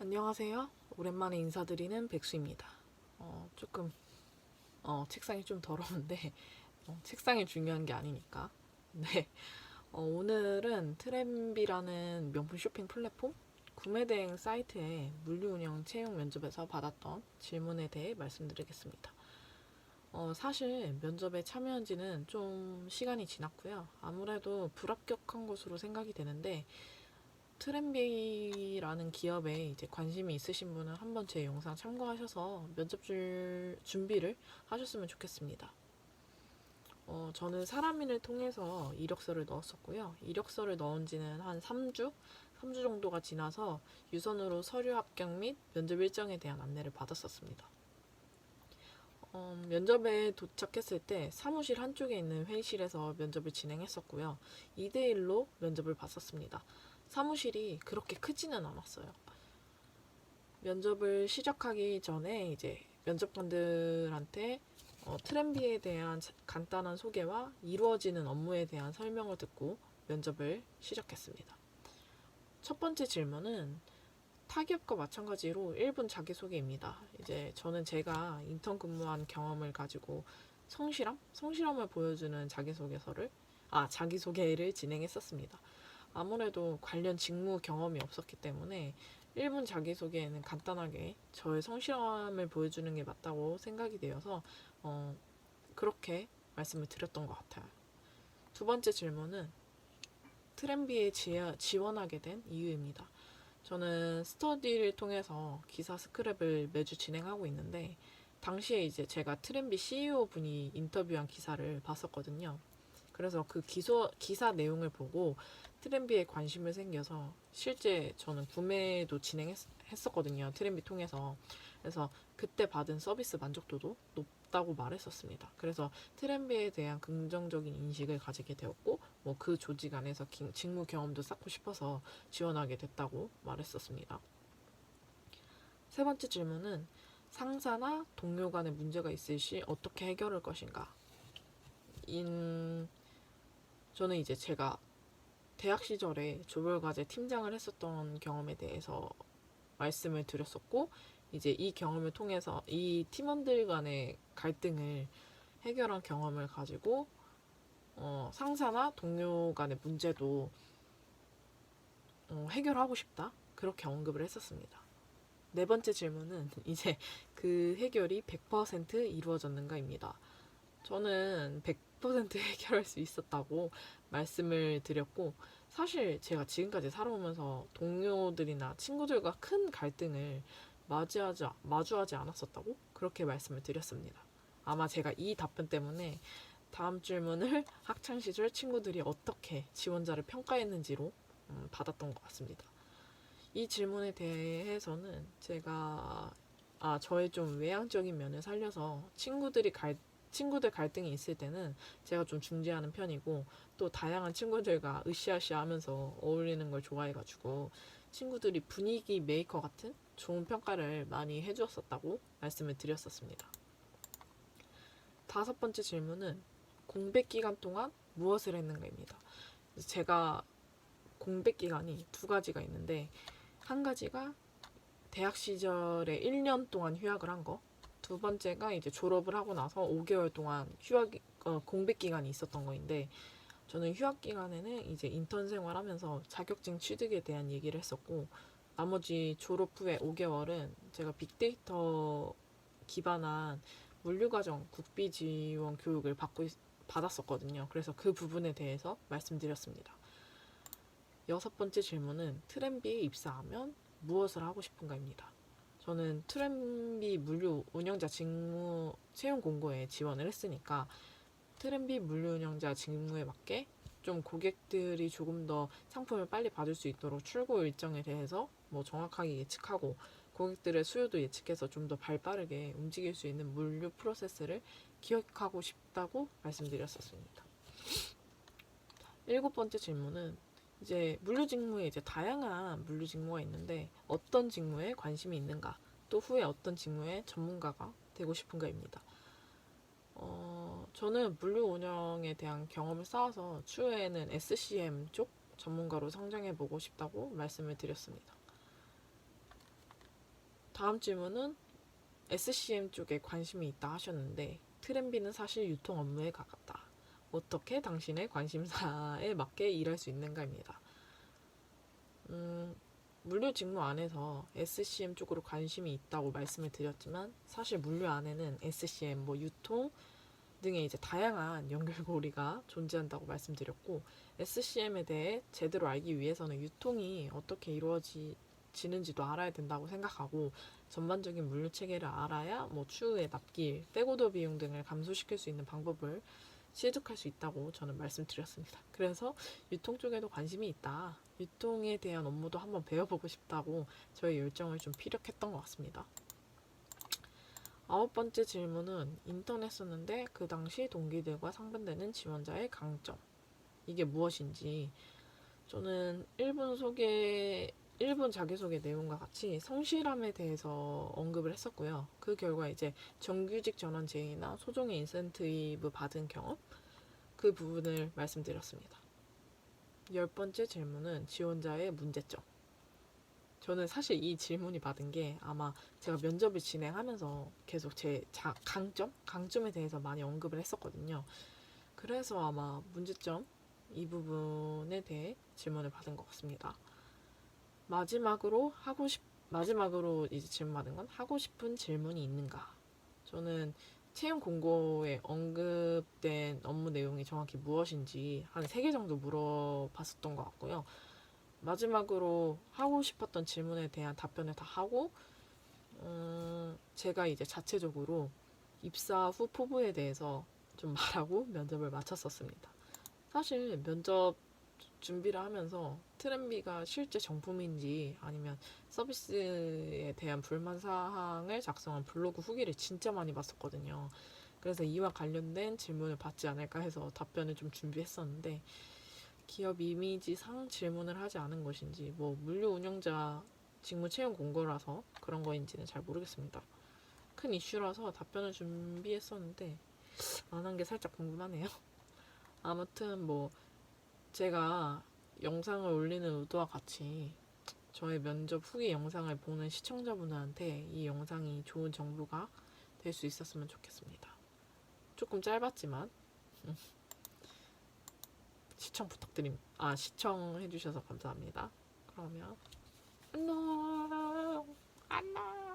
안녕하세요. 오랜만에 인사드리는 백수입니다. 어, 조금 어, 책상이 좀 더러운데 어, 책상이 중요한 게 아니니까. 네. 어, 오늘은 트렌비라는 명품 쇼핑 플랫폼 구매 대행 사이트에 물류 운영 채용 면접에서 받았던 질문에 대해 말씀드리겠습니다. 어, 사실 면접에 참여한 지는 좀 시간이 지났고요. 아무래도 불합격한 것으로 생각이 되는데 트렌비라는 기업에 이제 관심이 있으신 분은 한번 제 영상 참고하셔서 면접 줄 준비를 하셨으면 좋겠습니다. 어, 저는 사람인을 통해서 이력서를 넣었었고요. 이력서를 넣은 지는 한 3주? 3주 정도가 지나서 유선으로 서류 합격 및 면접 일정에 대한 안내를 받았었습니다. 어, 면접에 도착했을 때 사무실 한쪽에 있는 회의실에서 면접을 진행했었고요. 2대1로 면접을 봤었습니다. 사무실이 그렇게 크지는 않았어요. 면접을 시작하기 전에 이제 면접관들한테 어, 트렌비에 대한 자- 간단한 소개와 이루어지는 업무에 대한 설명을 듣고 면접을 시작했습니다. 첫 번째 질문은 타기업과 마찬가지로 1분 자기소개입니다. 이제 저는 제가 인턴 근무한 경험을 가지고 성실함? 성실함을 보여주는 자기소개서를, 아, 자기소개를 진행했었습니다. 아무래도 관련 직무 경험이 없었기 때문에 1분 자기소개에는 간단하게 저의 성실함을 보여주는 게 맞다고 생각이 되어서 어, 그렇게 말씀을 드렸던 것 같아요. 두 번째 질문은 트렌비에 지- 지원하게 된 이유입니다. 저는 스터디를 통해서 기사 스크랩을 매주 진행하고 있는데 당시에 이제 제가 트렌비 CEO 분이 인터뷰한 기사를 봤었거든요. 그래서 그 기소, 기사 내용을 보고 트렌비에 관심을 생겨서 실제 저는 구매도 진행했었거든요. 트렌비 통해서. 그래서 그때 받은 서비스 만족도도 높다고 말했었습니다. 그래서 트렌비에 대한 긍정적인 인식을 가지게 되었고, 뭐 그 조직 안에서 기- 직무 경험도 쌓고 싶어서 지원하게 됐다고 말했었습니다. 세 번째 질문은 상사나 동료 간의 문제가 있을 시 어떻게 해결할 것인가? 인 저는 이제 제가 대학 시절에 조별과제 팀장을 했었던 경험에 대해서 말씀을 드렸었고 이제 이 경험을 통해서 이 팀원들 간의 갈등을 해결한 경험을 가지고 어, 상사나 동료 간의 문제도 어, 해결하고 싶다 그렇게 언급을 했었습니다. 네 번째 질문은 이제 그 해결이 100% 이루어졌는가입니다. 저는 100% 해결할 수 있었다고 말씀을 드렸고 사실 제가 지금까지 살아오면서 동료들이나 친구들과 큰 갈등을 맞이하지 마주하지 않았었다고 그렇게 말씀을 드렸습니다. 아마 제가 이 답변 때문에 다음 질문을 학창 시절 친구들이 어떻게 지원자를 평가했는지로 음, 받았던 것 같습니다. 이 질문에 대해서는 제가 아 저의 좀 외향적인 면을 살려서 친구들이 갈 친구들 갈등이 있을 때는 제가 좀 중재하는 편이고 또 다양한 친구들과 으쌰으쌰 하면서 어울리는 걸 좋아해가지고 친구들이 분위기 메이커 같은 좋은 평가를 많이 해주었었다고 말씀을 드렸었습니다. 다섯 번째 질문은 공백 기간 동안 무엇을 했는가입니다. 제가 공백 기간이 두 가지가 있는데 한 가지가 대학 시절에 1년 동안 휴학을 한 거. 두 번째가 이제 졸업을 하고 나서 5개월 동안 휴학 어, 공백 기간이 있었던 거인데 저는 휴학 기간에는 이제 인턴 생활하면서 자격증 취득에 대한 얘기를 했었고 나머지 졸업 후에 5개월은 제가 빅데이터 기반한 물류과정 국비 지원 교육을 받고 있- 받았었거든요. 그래서 그 부분에 대해서 말씀드렸습니다. 여섯 번째 질문은 트렌비에 입사하면 무엇을 하고 싶은가입니다. 저는 트렌비 물류 운영자 직무 채용 공고에 지원을 했으니까 트렌비 물류 운영자 직무에 맞게 좀 고객들이 조금 더 상품을 빨리 받을 수 있도록 출고 일정에 대해서 뭐 정확하게 예측하고 고객들의 수요도 예측해서 좀 더 발빠르게 움직일 수 있는 물류 프로세스를 기억하고 싶다고 말씀드렸었습니다. 일곱 번째 질문은 이제 물류 직무에 이제 다양한 물류 직무가 있는데 어떤 직무에 관심이 있는가 또 후에 어떤 직무의 전문가가 되고 싶은가입니다. 어, 저는 물류 운영에 대한 경험을 쌓아서 추후에는 SCM 쪽 전문가로 성장해 보고 싶다고 말씀을 드렸습니다. 다음 질문은 SCM 쪽에 관심이 있다 하셨는데 트렌비는 사실 유통 업무에 가깝다. 어떻게 당신의 관심사에 맞게 일할 수 있는가입니다. 음, 물류 직무 안에서 SCM 쪽으로 관심이 있다고 말씀을 드렸지만 사실 물류 안에는 SCM, 뭐 유통 등의 이제 다양한 연결고리가 존재한다고 말씀드렸고 SCM에 대해 제대로 알기 위해서는 유통이 어떻게 이루어지는지도 알아야 된다고 생각하고 전반적인 물류 체계를 알아야 뭐 추후에 납길, 백오더 비용 등을 감소시킬 수 있는 방법을 취득할 수 있다고 저는 말씀드렸습니다. 그래서 유통 쪽에도 관심이 있다. 유통에 대한 업무도 한번 배워보고 싶다고 저의 열정을 좀 피력했던 것 같습니다. 아홉 번째 질문은 인턴 했었는데 그 당시 동기들과 상반되는 지원자의 강점. 이게 무엇인지 저는 1분 소개 1분 자기소개 내용과 같이 성실함에 대해서 언급을 했었고요. 그 결과 이제 정규직 전환 제의나 소정의 인센티브 받은 경험 그 부분을 말씀드렸습니다. 열 번째 질문은 지원자의 문제점. 저는 사실 이 질문이 받은 게 아마 제가 면접을 진행하면서 계속 제 자, 강점? 강점에 대해서 많이 언급을 했었거든요. 그래서 아마 문제점 이 부분에 대해 질문을 받은 것 같습니다. 마지막으로 하고 싶 마지막으로 이제 질문 받은 건 하고 싶은 질문이 있는가? 저는 채용 공고에 언급된 업무 내용이 정확히 무엇인지 한 세 개 정도 물어봤었던 것 같고요. 마지막으로 하고 싶었던 질문에 대한 답변을 다 하고, 음, 제가 이제 자체적으로 입사 후 포부에 대해서 좀 말하고 면접을 마쳤었습니다. 사실 면접 준비를 하면서 트렌비가 실제 정품인지 아니면 서비스에 대한 불만 사항을 작성한 블로그 후기를 진짜 많이 봤었거든요. 그래서 이와 관련된 질문을 받지 않을까 해서 답변을 좀 준비했었는데 기업 이미지 상 질문을 하지 않은 것인지 뭐 물류 운영자 직무 채용 공고라서 그런 거인지는 잘 모르겠습니다. 큰 이슈라서 답변을 준비했었는데 안 한 게 살짝 궁금하네요. 아무튼 뭐 제가 영상을 올리는 의도와 같이 저의 면접 후기 영상을 보는 시청자분들한테 이 영상이 좋은 정보가 될 수 있었으면 좋겠습니다. 조금 짧았지만 음, 시청 부탁드림. 아 시청해주셔서 감사합니다. 그러면 안녕 안녕.